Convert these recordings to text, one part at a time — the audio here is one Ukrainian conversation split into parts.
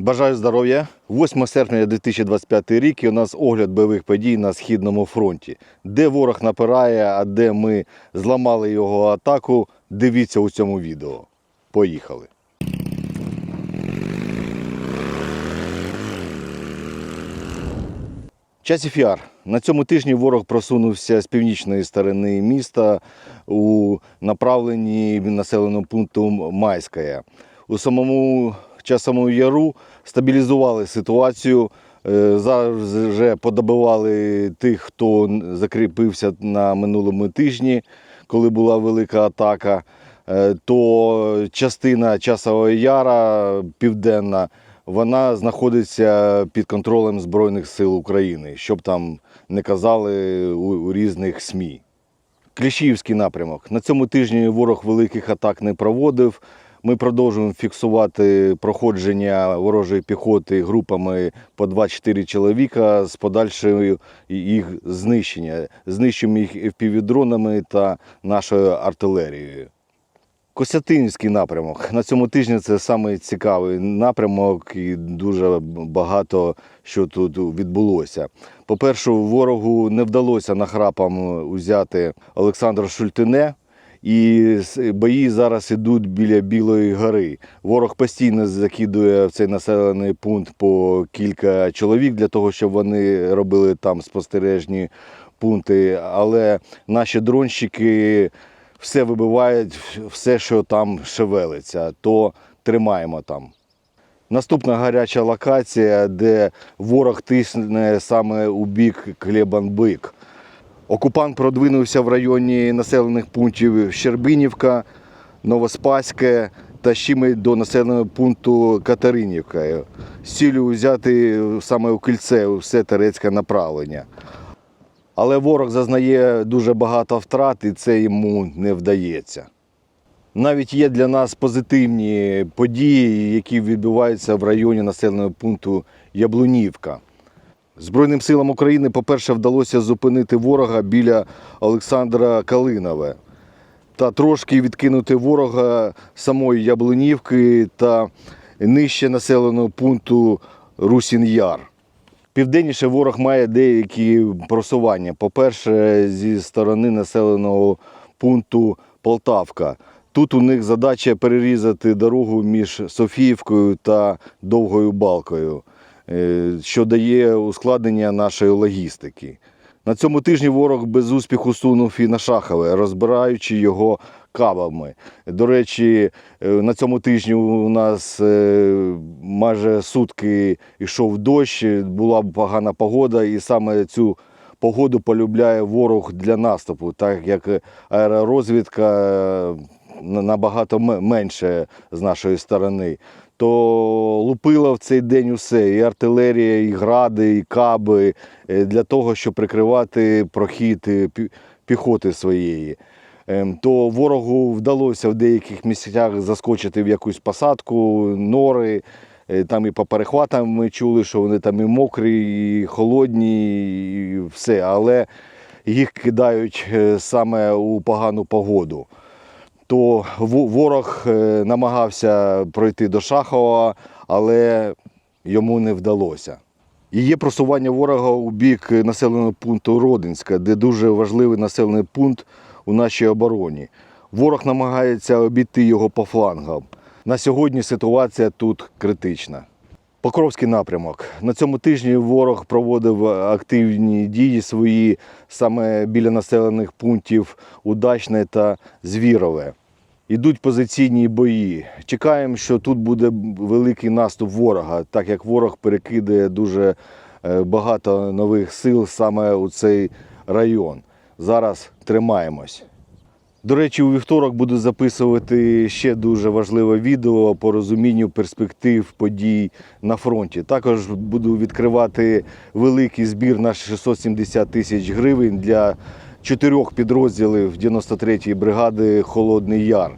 Бажаю здоров'я. 8 серпня 2025 рік і у нас огляд бойових подій на Східному фронті. Де ворог напирає, а де ми зламали його атаку, дивіться у цьому відео. Поїхали. Часів Яр. На цьому тижні ворог просунувся з північної сторони міста у направленні населеного пункту Майська. У самому часовому яру стабілізували ситуацію. Е, Зараз вже подобивали тих, хто закріпився на минулому тижні, коли була велика атака. Е, То частина часового яра південна вона знаходиться під контролем Збройних сил України, щоб там не казали у різних СМІ. Кліщівський напрямок. На цьому тижні ворог великих атак не проводив. Ми продовжуємо фіксувати проходження ворожої піхоти групами по 2-4 чоловіка з подальшою їх знищення. Знищуємо їх півдронами та нашою артилерією. Костянтинівський напрямок. На цьому тижні це саме цікавий напрямок і дуже багато що тут відбулося. По-перше, ворогу не вдалося нахрапом узяти Олександра Шультине. І бої зараз ідуть біля Білої гори. Ворог постійно закидує в цей населений пункт по кілька чоловік для того, щоб вони робили там спостережні пункти. Але наші дронщики все вибивають, все, що там шевелиться, то тримаємо там. Наступна гаряча локація, де ворог тисне саме у бік Клебанбик. Окупант продвинувся в районі населених пунктів Щербинівка, Новоспаське та Щими до населеного пункту Катеринівка. З цілею взяти саме у кільце все турецьке направлення. Але ворог зазнає дуже багато втрат і це йому не вдається. Навіть є для нас позитивні події, які відбуваються в районі населеного пункту Яблунівка. Збройним силам України, по-перше, вдалося зупинити ворога біля Олександра Калинове та трошки відкинути ворога самої Яблунівки та нижче населеного пункту Русін-Яр. Південніше ворог має деякі просування. По-перше, зі сторони населеного пункту Полтавка. Тут у них задача перерізати дорогу між Софіївкою та Довгою Балкою, що дає ускладнення нашої логістики. На цьому тижні ворог без успіху сунув і на Шахове, розбираючи його кабами. До речі, е, на цьому тижні у нас е, майже сутки йшов дощ, була погана погода, і саме цю погоду полюбляє ворог для наступу, так як аеророзвідка е, набагато менше з нашої сторони. То лупило в цей день усе: і артилерія, і гради, і каби е, для того, щоб прикривати прохід е, піхоти своєї. Ем, То ворогу вдалося в деяких місцях заскочити в якусь посадку, нори. Е, Там і по перехватам ми чули, що вони там і мокрі, і холодні, і все. Але їх кидають саме у погану погоду то ворог е, намагався пройти до Шахова, але йому не вдалося. І є просування ворога у бік населеного пункту Родинська, де дуже важливий населений пункт у нашій обороні. Ворог намагається обійти його по флангам. На сьогодні ситуація тут критична. Покровський напрямок. На цьому тижні ворог проводив активні дії свої саме біля населених пунктів Удачне та Звірове. Ідуть позиційні бої. Чекаємо, що тут буде великий наступ ворога, так як ворог перекидає дуже е, багато нових сил саме у цей район. Зараз тримаємось. До речі, у вівторок буду записувати ще дуже важливе відео по розумінню перспектив подій на фронті. Також буду відкривати великий збір на 670 тисяч гривень для чотирьох підрозділів 93-ї бригади Холодний Яр.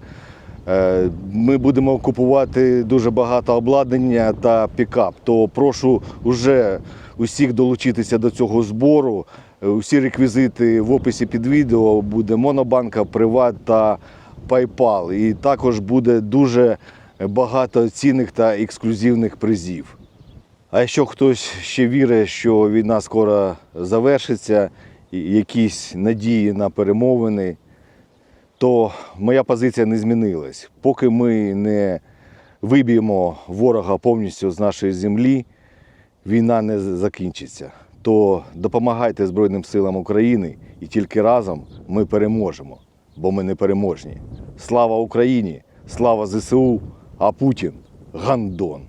Е, Ми будемо купувати дуже багато обладнання та пікап. То прошу уже усіх долучитися до цього збору. Е, Усі реквізити в описі під відео буде Монобанка, Приват та PayPal. І також буде дуже багато цінних та ексклюзивних призів. А якщо хтось ще вірить, що війна скоро завершиться, якісь надії на перемовини, то моя позиція не змінилась. Поки ми не виб'ємо ворога повністю з нашої землі, війна не закінчиться. То допомагайте Збройним силам України і тільки разом ми переможемо, бо ми не переможні. Слава Україні! Слава ЗСУ! А Путін гандон!